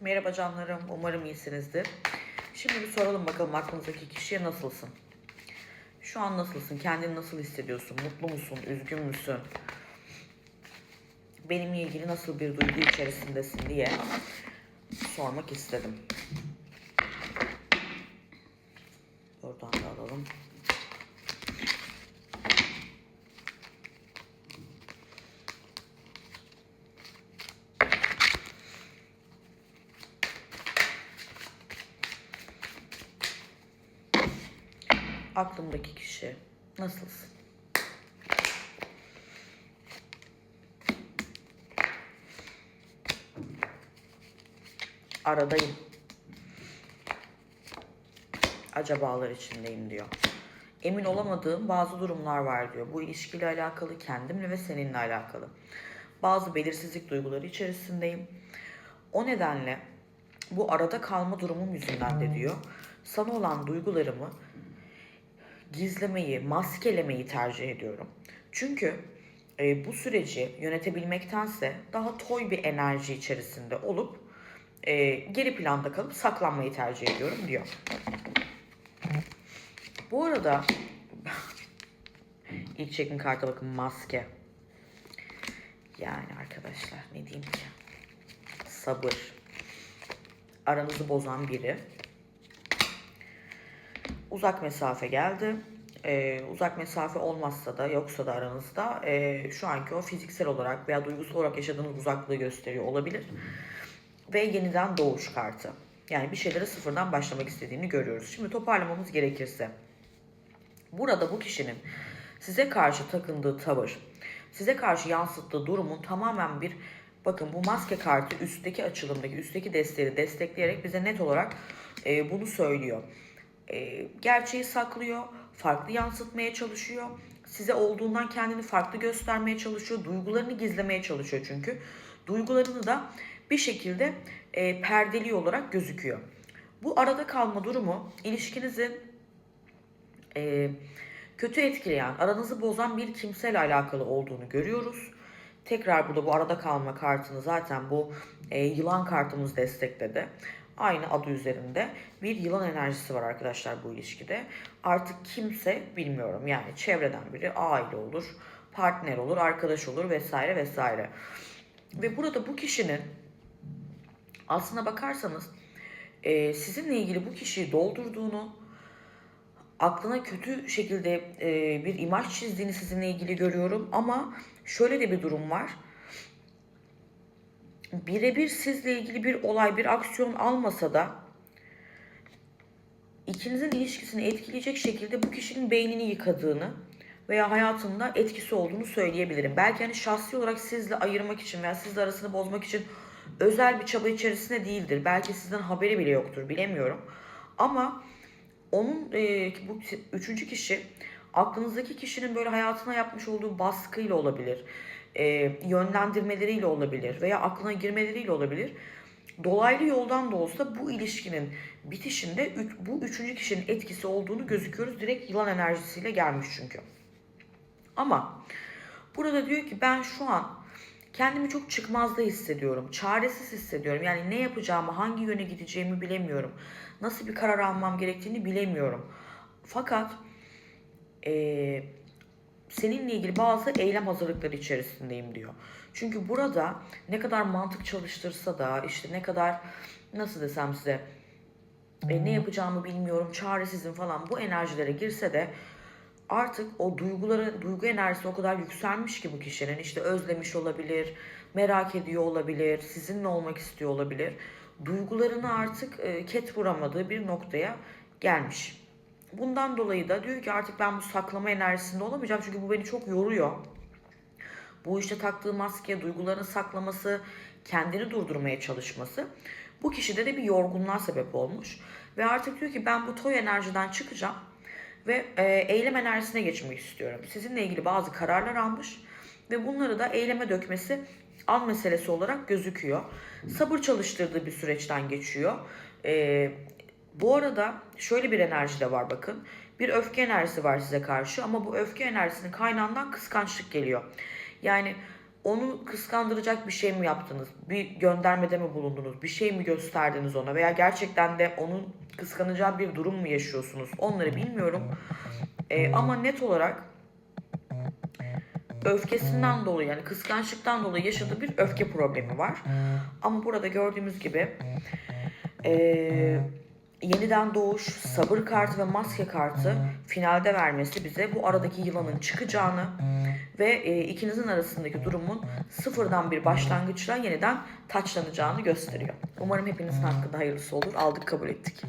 Merhaba canlarım, umarım iyisinizdir. Şimdi bir soralım bakalım aklınızdaki kişiye nasılsın? Şu an nasılsın? Kendini nasıl hissediyorsun? Mutlu musun? Üzgün müsün? Benimle ilgili nasıl bir duygu içerisindesin diye sormak istedim. Oradan da alalım. Aklımdaki kişi nasılsın? Aradayım. Acabalar içindeyim diyor. Emin olamadığım bazı durumlar var diyor. Bu ilişkiyle alakalı, kendimle ve seninle alakalı. Bazı belirsizlik duyguları içerisindeyim. O nedenle bu arada kalma durumum yüzünden de diyor. Sana olan duygularımı gizlemeyi, maskelemeyi tercih ediyorum. Çünkü e, bu süreci yönetebilmektense daha toy bir enerji içerisinde olup e, geri planda kalıp saklanmayı tercih ediyorum diyor. Bu arada ilk çekim karta bakın maske. Yani arkadaşlar ne diyeyim ki? Sabır. Aranızı bozan biri uzak mesafe geldi. Ee, uzak mesafe olmazsa da yoksa da aranızda e, şu anki o fiziksel olarak veya duygusal olarak yaşadığınız uzaklığı gösteriyor olabilir. Ve yeniden doğuş kartı. Yani bir şeylere sıfırdan başlamak istediğini görüyoruz. Şimdi toparlamamız gerekirse. Burada bu kişinin size karşı takındığı tavır, size karşı yansıttığı durumun tamamen bir bakın bu maske kartı üstteki açılımdaki üstteki desteği destekleyerek bize net olarak e, bunu söylüyor e, gerçeği saklıyor, farklı yansıtmaya çalışıyor. Size olduğundan kendini farklı göstermeye çalışıyor. Duygularını gizlemeye çalışıyor çünkü. Duygularını da bir şekilde e, perdeli olarak gözüküyor. Bu arada kalma durumu ilişkinizi e, kötü etkileyen, aranızı bozan bir kimseyle alakalı olduğunu görüyoruz. Tekrar burada bu arada kalma kartını zaten bu e, yılan kartımız destekledi aynı adı üzerinde bir yılan enerjisi var arkadaşlar bu ilişkide. Artık kimse bilmiyorum yani çevreden biri aile olur, partner olur, arkadaş olur vesaire vesaire. Ve burada bu kişinin aslına bakarsanız e, sizinle ilgili bu kişiyi doldurduğunu, aklına kötü şekilde e, bir imaj çizdiğini sizinle ilgili görüyorum. Ama şöyle de bir durum var birebir sizle ilgili bir olay, bir aksiyon almasa da ikinizin ilişkisini etkileyecek şekilde bu kişinin beynini yıkadığını veya hayatında etkisi olduğunu söyleyebilirim. Belki hani şahsi olarak sizle ayırmak için veya sizle arasını bozmak için özel bir çaba içerisinde değildir. Belki sizden haberi bile yoktur bilemiyorum. Ama onun e, bu üçüncü kişi aklınızdaki kişinin böyle hayatına yapmış olduğu baskıyla olabilir e, yönlendirmeleriyle olabilir veya aklına girmeleriyle olabilir. Dolaylı yoldan da olsa bu ilişkinin bitişinde üç, bu üçüncü kişinin etkisi olduğunu gözüküyoruz. Direkt yılan enerjisiyle gelmiş çünkü. Ama burada diyor ki ben şu an kendimi çok çıkmazda hissediyorum. Çaresiz hissediyorum. Yani ne yapacağımı, hangi yöne gideceğimi bilemiyorum. Nasıl bir karar almam gerektiğini bilemiyorum. Fakat eee seninle ilgili bazı eylem hazırlıkları içerisindeyim diyor. Çünkü burada ne kadar mantık çalıştırsa da işte ne kadar nasıl desem size e, ne yapacağımı bilmiyorum, çaresizim falan bu enerjilere girse de artık o duyguları, duygu enerjisi o kadar yükselmiş ki bu kişinin işte özlemiş olabilir, merak ediyor olabilir, sizinle olmak istiyor olabilir. Duygularını artık e, ket vuramadığı bir noktaya gelmiş. Bundan dolayı da diyor ki artık ben bu saklama enerjisinde olamayacağım çünkü bu beni çok yoruyor. Bu işte taktığı maske, duygularını saklaması, kendini durdurmaya çalışması bu kişide de bir yorgunluğa sebep olmuş. Ve artık diyor ki ben bu toy enerjiden çıkacağım ve e, eylem enerjisine geçmek istiyorum. Sizinle ilgili bazı kararlar almış ve bunları da eyleme dökmesi an meselesi olarak gözüküyor. Sabır çalıştırdığı bir süreçten geçiyor. E, bu arada şöyle bir enerji de var bakın. Bir öfke enerjisi var size karşı ama bu öfke enerjisinin kaynağından kıskançlık geliyor. Yani onu kıskandıracak bir şey mi yaptınız? Bir göndermede mi bulundunuz? Bir şey mi gösterdiniz ona? Veya gerçekten de onun kıskanacağı bir durum mu yaşıyorsunuz? Onları bilmiyorum. Ee, ama net olarak öfkesinden dolayı yani kıskançlıktan dolayı yaşadığı bir öfke problemi var. Ama burada gördüğümüz gibi eee, yeniden doğuş, sabır kartı ve maske kartı finalde vermesi bize bu aradaki yılanın çıkacağını ve eee, ikinizin arasındaki durumun sıfırdan bir başlangıçla yeniden taçlanacağını gösteriyor. Umarım hepinizin hakkında hayırlısı olur. Aldık kabul ettik.